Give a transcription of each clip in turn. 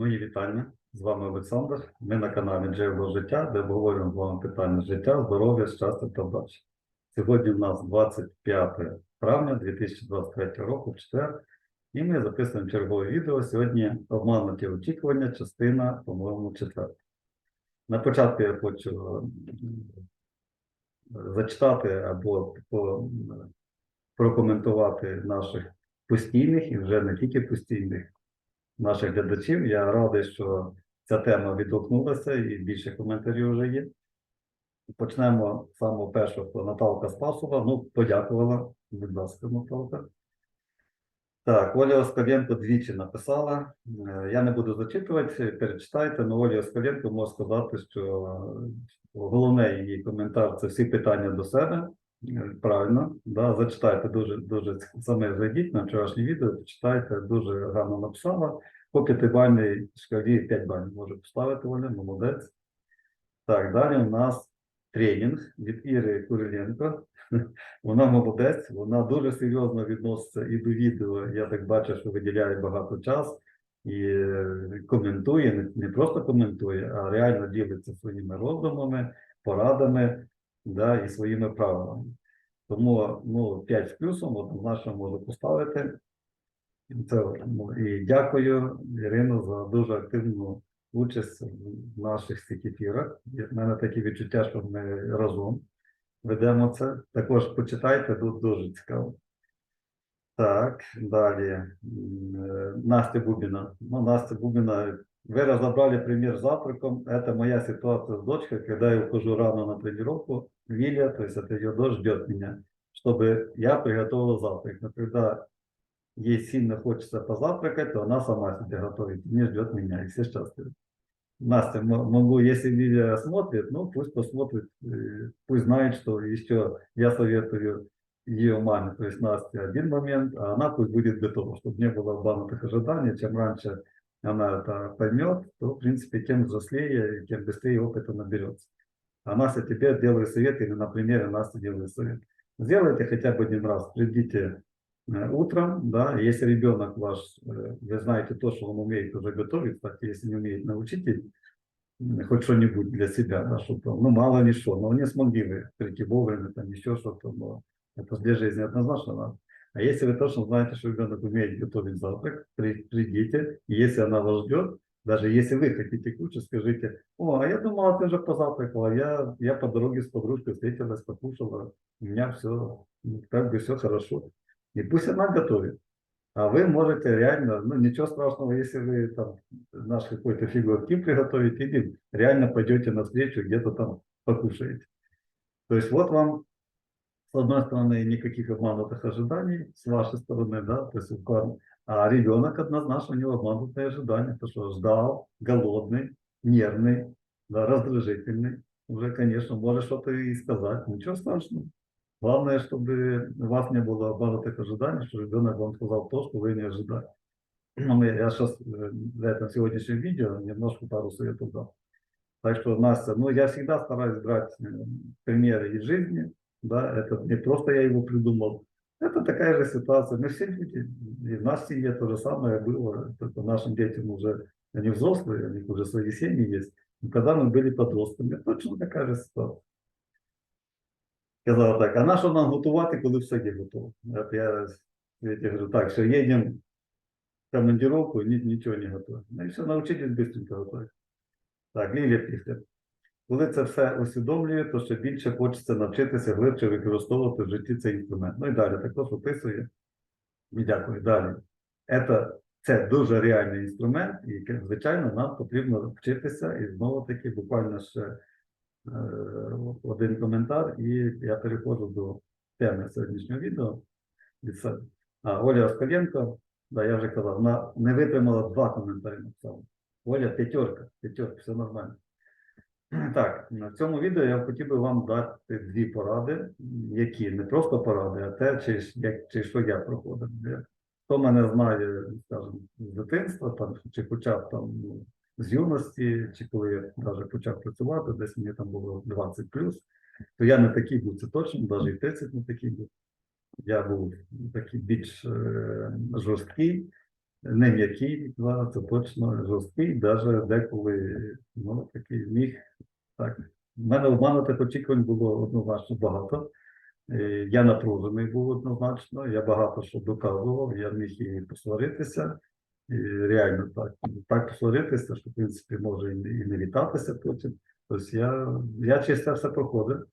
Мої вітання. З вами Олександр. Ми на каналі Джерело життя, де обговорюємо з вами питання життя, здоров'я, щастя та вдачі. Сьогодні в нас 25 травня 2023 року, четвер, і ми записуємо чергове відео. Сьогодні обмануті очікування, частина, по-моєму, четверта. На початку я хочу зачитати або прокоментувати наших постійних і вже не тільки постійних наших глядачів. Я радий, що ця тема відгукнулася і більше коментарів вже є. Почнемо з самого першого, Наталка Спасова. Ну, подякувала. Будь ласка, Наталка. Так, Оля Оскаленко двічі написала. Е, Я не буду зачитувати, перечитайте, але Оля Оскаленко може сказати, що головне її коментар це всі питання до себе. Правильно, да, зачитайте дуже, дуже саме зайдіть на вчорашнє відео, почитайте, дуже гарно написала. По п'ятибальній шкалі 5 балів може поставити Оля, молодець. Так, далі у нас тренінг від Іри Куриленко. Вона молодець, вона дуже серйозно відноситься і до відео. Я так бачу, що виділяє багато часу і е, коментує, не просто коментує, а реально ділиться своїми роздумами, порадами да, і своїми правилами. Тому ну, 5 з плюсом однозначно можу поставити. Це, ну, і дякую Ірино за дуже активну участь в наших цих ефірах. В мене таке відчуття, що ми разом ведемо це. Також почитайте, тут дуже цікаво. Так, далі. Е, Настя Бубина. Ну, Настя Бубина, вы разобрали пример с завтраком. Это моя ситуация с дочкой, когда я ухожу рано на тренировку. Лилия, то есть это ее дочь, ждет меня, чтобы я приготовил завтрак. Но когда ей сильно хочется позавтракать, то она сама себе готовит, не ждет меня, и все счастливы. Настя, могу, если Лилия смотрит, ну пусть посмотрит, э, пусть знает, что еще я советую ее маме, то есть Насте, один момент, а она пусть будет готова, чтобы не было обманутых ожиданий. Чем раньше она это поймет, то, в принципе, тем взрослее тем быстрее опыта наберется. А Настя тебе делает совет, или на примере Насти делает совет. Сделайте хотя бы один раз, придите э, утром, да, если ребенок ваш, э, вы знаете то, что он умеет уже готовить, кстати, если не умеет, научите хоть что-нибудь для себя, да, чтобы, ну, мало ли что, но не смогли вы прийти вовремя, там, еще что-то, но это для жизни однозначно надо. А если вы точно знаете, что ребенок умеет готовить завтрак, при- придите, и если она вас ждет, даже если вы хотите кушать, скажите, о, а я думала, ты уже позавтракала, я, я по дороге с подружкой встретилась, покушала, у меня все, как бы все хорошо. И пусть она готовит. А вы можете реально, ну ничего страшного, если вы там наш какой-то фигурки приготовите, или реально пойдете на встречу, где-то там покушаете. То есть вот вам, с одной стороны, никаких обманутых ожиданий с вашей стороны, да, то есть а ребенок однозначно у него обманутые ожидания, потому что ждал, голодный, нервный, да, раздражительный, уже, конечно, может что-то и сказать, ничего страшного. Главное, чтобы у вас не было обманутых ожиданий, что ребенок вам сказал то, что вы не ожидали. Ну, я сейчас в этом сегодняшнем видео немножко пару советов дам. Так что, Настя, ну, я всегда стараюсь брать э, примеры из жизни, да, это не просто я его придумал, это такая же ситуация, мы все люди, и в нашей семье то же самое было, только нашим детям уже, они взрослые, у них уже свои семьи есть, но когда мы были подростками, точно такая же ситуация. Казала так, а на що нам готувати, коли все є готово? От я Свете говорю, так, що їдемо в командировку, ні, нічого не готово. Ну і все, навчитесь швидко готувати. Так, Лілія після. Коли це все усвідомлює, то ще більше хочеться навчитися глибше використовувати в житті цей інструмент. Ну і далі також описує. І дякую. Далі. Це, це дуже реальний інструмент, і, звичайно, нам потрібно вчитися і знову таки буквально ще е, один коментар, і я переходжу до теми сьогоднішнього відео від. А Оля Оскаленко, да, я вже казав, вона не витримала два коментарі написала. Оля, п'ятерка, п'ятерка, все нормально. Так, в цьому відео я хотів би вам дати дві поради, які не просто поради, а те, чи, як, чи що я проходив. Хто мене знає, скажімо, з дитинства, там, чи хоча б там ну, з юності, чи коли я навіть почав працювати, десь мені там було 20 то я не такий був, це точно, навіть і 30 не такий був. Я був такий більш е, жорсткий, не м'який, точно жорсткий, навіть деколи ну, такий міг. Так. У мене обманутих очікувань було однозначно багато. Е, Я напружений був однозначно, я багато що доказував, я міг і посваритися. І реально так. Так посваритися, що в принципі може і не вітатися потім. Тобто я, я через це все проходив.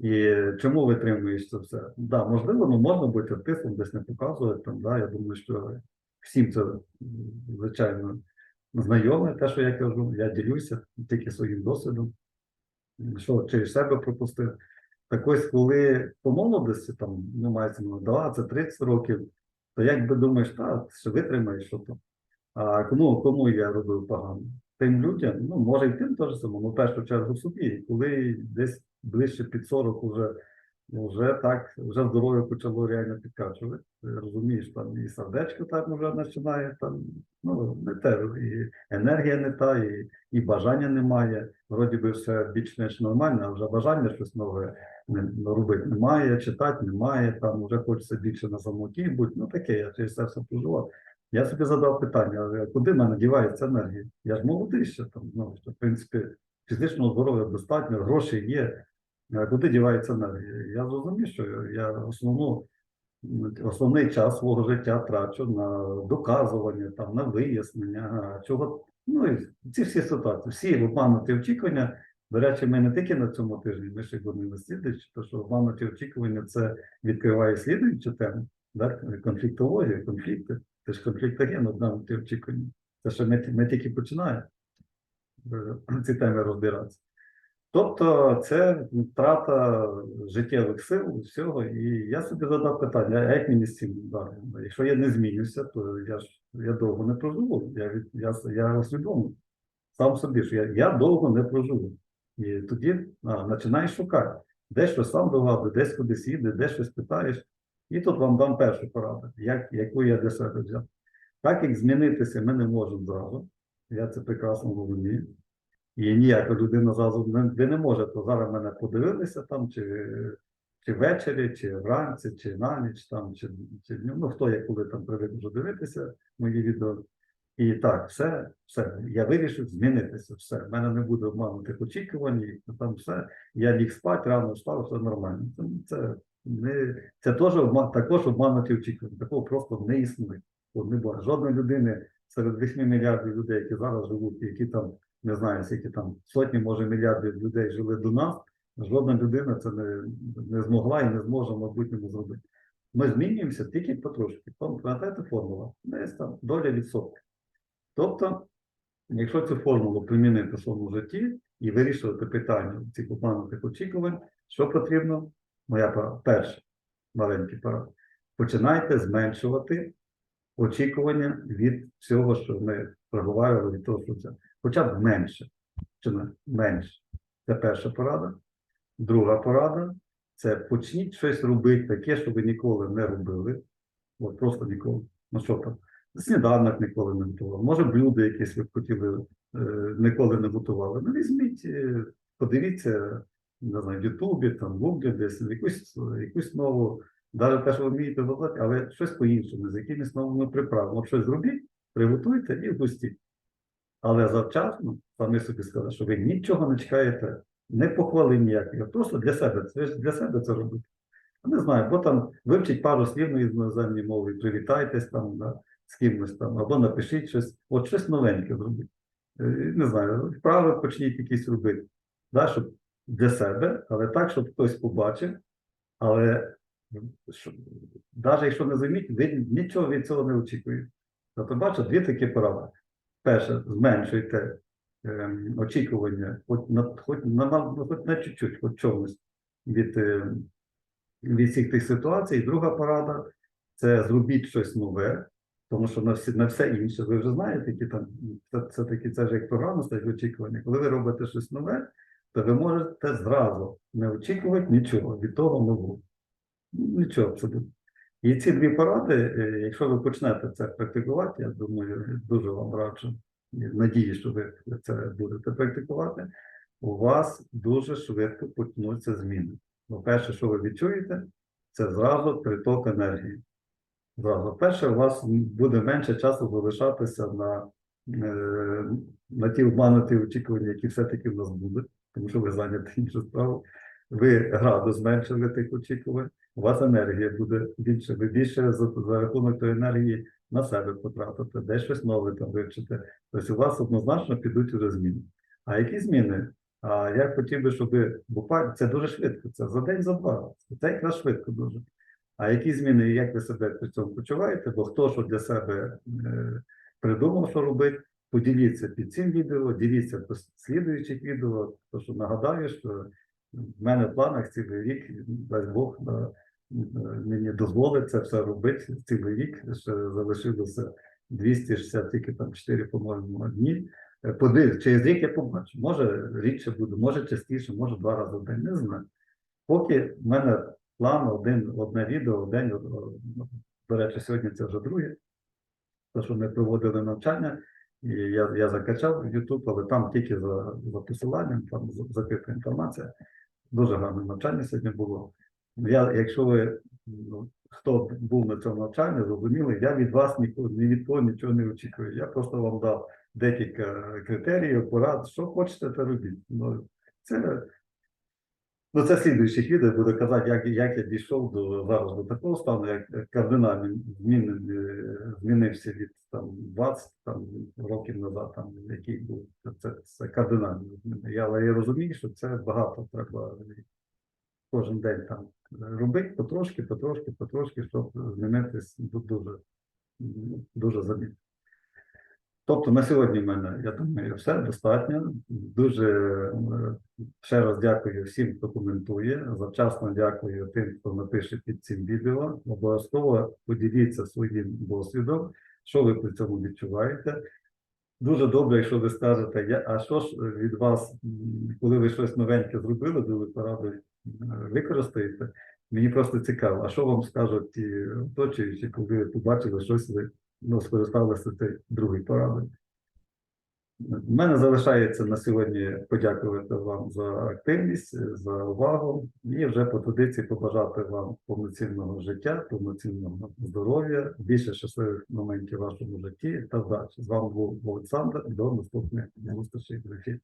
І чому витримуєш це все? Да, можливо, ну можна бути артистом, десь не показувати. Там, да, я думаю, що всім це звичайно знайоме, те, що я кажу, я ділюся тільки своїм досвідом, що через себе пропустив. Так ось, коли по молодості, там, ну, мається на 20-30 років, то як би думаєш, та, що витримаєш, що там. А кому, кому я робив погано? Тим людям, ну, може і тим теж самому, ну, в першу чергу собі. Коли десь ближче під 40 вже, вже так, вже здоров'я почало реально підкачувати. Розумієш, там і сердечко там вже починає, там, ну, не те, і енергія не та, і, і бажання немає. Вроді би все більш-менш нормально, а вже бажання щось нове не, робити немає, читати немає, там вже хочеться більше на самоті бути. Ну таке, я через це все проживав. Я собі задав питання, куди мене дівається енергія? Я ж молодий ще там, ну, в принципі, фізичного здоров'я достатньо, гроші є. Куди дівається енергія? Я зрозумів, що я основну, основний час свого життя трачу на доказування, там, на вияснення, чого. Ну, і ці всі ситуації, всі обмануті очікування. До речі, ми не тільки на цьому тижні, ми ще будемо на слідуючий, тому що обмануті очікування це відкриває слідуючу тему, так? конфліктологія, конфлікти. Це ж конфліктоген, обмануті очікування. Це ще ми, ми тільки починаємо е, ці теми розбиратися. Тобто це втрата життєвих сил, всього. І я собі задав питання, а як мені з цим далі? Якщо я не змінюся, то я ж я довго не проживу. Я, від- я, я усвідомив сам собі, що я, я довго не проживу. І тоді а, починаєш шукати. Десь щось сам догадує, десь кудись їде, десь щось питаєш. І тут вам дам першу пораду, як, яку я для себе взяв. Так як змінитися ми не можемо зразу. Я це прекрасно розумію. І ніяка людина зразу не, не можете зараз мене подивилися там, чи, чи ввечері, чи вранці, чи на ніч, там, чи, чи. Ну, хто як коли там привик вже дивитися мої відео. І так, все, все. Я вирішив змінитися. Все. В мене не буде обманутих очікувань, там все. Я ліг спати, рано встав, все нормально. Це, не, це теж обман, також обмануті очікування. Такого просто не існує. От не буває. Жодної людини серед 8 мільярдів людей, які зараз живуть, які там не знаю, скільки там сотні, може мільярдів людей жили до нас, жодна людина це не, не змогла і не зможе в майбутньому зробити. Ми змінюємося тільки потрошки. Пам'ятаєте формула? Десь там доля відсотків. Тобто, якщо цю формулу примінити в своєму житті і вирішувати питання цих обманутих очікувань, що потрібно? Моя порада. Перше, маленький порад. Починайте зменшувати очікування від всього, що ми проговорювали, від того, що це. Хоча б менше. Чи не? менше. Це перша порада. Друга порада це почніть щось робити таке, що ви ніколи не робили. От просто ніколи. Ну що там? Сніданок ніколи не готували. Може, блюдо якесь ви хотіли, е, ніколи не готували. Ну, візьміть, е, подивіться, не знаю, в Ютубі, там, в Гуглі десь, якусь, якусь нову, навіть те, що ви вмієте готувати, але щось по-іншому, з якимись новими приправами. От щось зробіть, приготуйте і впустіть. Але завчасно самі собі сказали, що ви нічого не чекаєте, не похвали ніякої, а просто для себе. Це ж для себе це робити. Не знаю, бо там вивчіть пару слів на іноземній мові, привітайтесь там да, з кимось там, або напишіть щось, от щось новеньке зробіть. Е, Не знаю, вправи почніть якісь робити. Да, щоб для себе, але так, щоб хтось побачив, але навіть якщо не заміть, ви нічого від цього не очікуєте. Тобто, бачу, дві такі поради. Перше, зменшуйте ем, очікування, хоч на, хоч на, на, хоч на чуть-чуть, хоч чомусь від, е, від всіх тих ситуацій. Друга порада це зробіть щось нове, тому що на, всі, на все інше, ви вже знаєте, які там це, такі, це ж як програма стоїть очікування. Коли ви робите щось нове, то ви можете зразу не очікувати нічого від того нового. Нічого абсолютно. І ці дві поради, е, якщо ви почнете це практикувати, я думаю, дуже вам раджу. Надію, що ви це будете практикувати, у вас дуже швидко почнуться зміни. Бо перше, що ви відчуєте, це зразу приток енергії. Зразу. Перше, у вас буде менше часу залишатися на, е, на ті обмануті очікування, які все-таки в нас будуть, тому що ви зайняті іншу справу. Ви градус зменшили тих очікувань, у вас енергія буде більше, ви більше за, за рахунок тої енергії на себе потратите, десь щось нове там вивчите. Тобто у вас однозначно підуть уже зміни. А які зміни? А я хотів би, щоб буквально це дуже швидко, це за день, за два. Це якраз швидко дуже. А які зміни як ви себе при цьому почуваєте? Бо хто що для себе е, придумав, що робити, поділіться під цим відео, діліться по слідуючих відео. То що нагадаю, що в мене в планах цілий рік, дасть Бог, е, мені дозволить це все робити цілий рік. Ще залишилося 260 тільки там 4, по-моєму, дні. Е, Подив, через рік я побачу. Може рідше буде, може частіше, може два рази в день, не знаю. Поки в мене план один, одне відео в день. До речі, сьогодні це вже друге. Те, що ми проводили навчання, і я, я закачав YouTube, але там тільки за, за посиланням, там закрита інформація. Дуже гарне навчання сьогодні було. Я, якщо ви ну, хто був на цьому навчанні, зрозуміли, я від вас ніколи ні від того нічого не очікую. Я просто вам дав декілька критеріїв, порад, що хочете, то робіть. Ну, це Ну, це слідуючих відео буде казати, як, як я дійшов до зараз до такого стану, як кардинально змін, е, змінився від там 20 там, років назад, там, який був. Це, це кардинально. Я, але я розумію, що це багато треба кожен день там робити потрошки, потрошки, потрошки, щоб змінитись дуже, дуже замітно. Тобто на сьогодні в мене, я думаю, все достатньо. Дуже е, ще раз дякую всім, хто коментує. Завчасно дякую тим, хто напише під цим відео. Обов'язково поділіться своїм досвідом, що ви при цьому відчуваєте. Дуже добре, якщо ви скажете, а що ж від вас, коли ви щось новеньке зробили, ви пораду е, використаєте. Мені просто цікаво, а що вам скажуть ті оточуючі, коли побачили щось, ви ну, скористалися цією другою порадою. У мене залишається на сьогодні подякувати вам за активність, за увагу і вже по традиції побажати вам повноцінного життя, повноцінного здоров'я, більше щасливих моментів в вашому житті та вдачі. З вами був Олександр. До наступних зустрічей в ефірі.